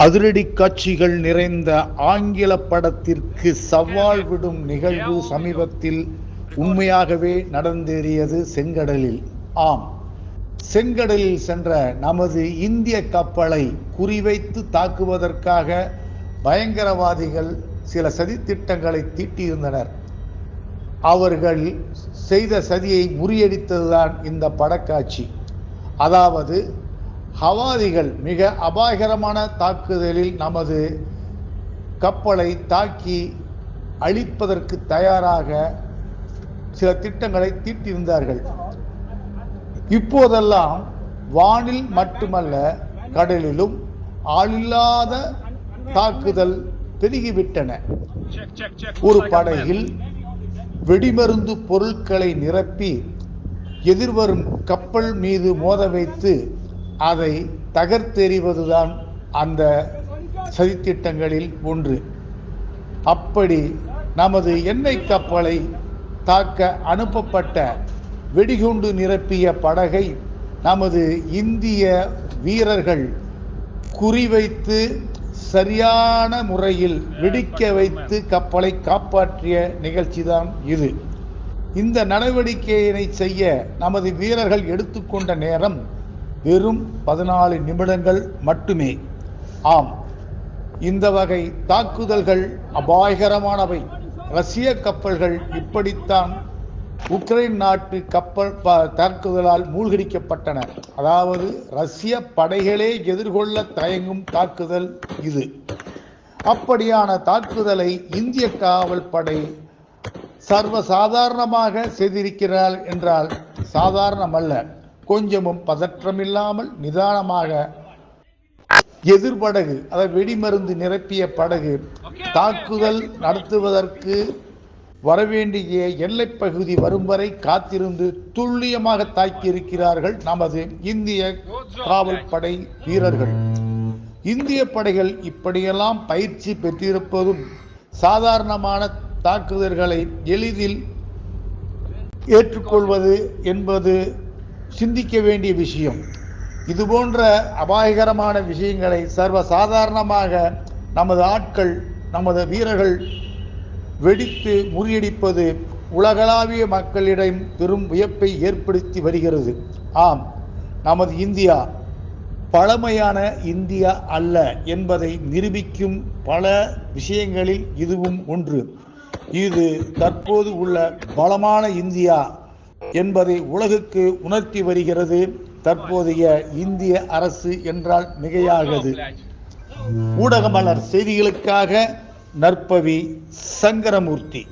அதிரடி காட்சிகள் நிறைந்த ஆங்கில படத்திற்கு சவால் விடும் நிகழ்வு சமீபத்தில் உண்மையாகவே நடந்தேறியது செங்கடலில். ஆம். செங்கடலில் சென்ற நமது இந்திய கப்பலை குறிவைத்து தாக்குவதற்காக பயங்கரவாதிகள் சில சதித்திட்டங்களை தீட்டியிருந்தனர். அவர்கள் செய்த சதியை முறியடித்ததுதான் இந்த படக்காட்சி. அதாவது ஹவாதிகள் மிக அபாயகரமான தாக்குதலில் நமது கப்பலை தாக்கி அழிப்பதற்கு தயாராக சில திட்டங்களை தீட்டியிருந்தார்கள் இப்போதெல்லாம் வானில் மட்டுமல்ல கடலிலும் ஆளில்லாத தாக்குதல் பெருகிவிட்டன. ஒரு படகில் வெடிமருந்து பொருட்களை நிரப்பி எதிர்வரும் கப்பல் மீது மோத வைத்து அதை தகர்த்தெறிவதுதான் அந்த சதித்திட்டங்களில் ஒன்று. அப்படி நமது எண்ணெய் கப்பலை தாக்க அனுப்பப்பட்ட வெடிகுண்டு நிரப்பிய படகை நமது இந்திய வீரர்கள் குறிவைத்து சரியான முறையில் வெடிக்க வைத்து கப்பலை காப்பாற்றிய நிகழ்ச்சிதான் இது. இந்த நடவடிக்கையினை செய்ய நமது வீரர்கள் எடுத்துக்கொண்ட நேரம் வெறும் பதினாலு நிமிடங்கள் மட்டுமே. ஆம் இந்த வகை தாக்குதல்கள் அபாயகரமானவை. ரஷ்ய கப்பல்கள் இப்படித்தான் உக்ரைன் நாட்டு கப்பல் தாக்குதலால் மூழ்கடிக்கப்பட்டன. அதாவது ரஷ்ய படைகளே எதிர்கொள்ள தயங்கும் தாக்குதல் இது. அப்படியான தாக்குதலை இந்திய காவல் படை சர்வ சாதாரணமாக செய்திருக்கிறார் என்றால் சாதாரணமல்ல. கொஞ்சமும் பதற்றமில்லாமல் நிதானமாக எதிர்படகு அதாவது வெடிமருந்து நிரப்பிய படகு தாக்குதல் நடத்துவதற்கு வரவேண்டிய எல்லைப்பகுதி வரும் வரை காத்திருந்து துல்லியமாக தாக்கியிருக்கிறார்கள் நமது இந்திய காவல் படை வீரர்கள். இந்திய படைகள் இப்படியெல்லாம் பயிற்சி பெற்றிருப்பதும் சாதாரணமான தாக்குதல்களை எளிதில் ஏற்றுக்கொள்வது என்பது சிந்திக்க வேண்டிய விஷயம். இது போன்ற அபாயகரமான விஷயங்களை சர்வ சாதாரணமாக நமது ஆட்கள் நமது வீரர்கள் வெடித்து முறியடிப்பது உலகளாவிய மக்களிடம் பெரும் வியப்பை ஏற்படுத்தி வருகிறது. ஆம் நமது இந்தியா பழமையான இந்தியா அல்ல என்பதை நிரூபிக்கும் பல விஷயங்களில் இதுவும் ஒன்று. இது தற்போது உள்ள பலமான இந்தியா என்பதை உலகுக்கு உணர்த்தி வருகிறது. தற்போதைய இந்திய அரசு என்றால் மிகையாகது. ஊடகமலர் செய்திகளுக்காக நற்பவி சங்கரமூர்த்தி.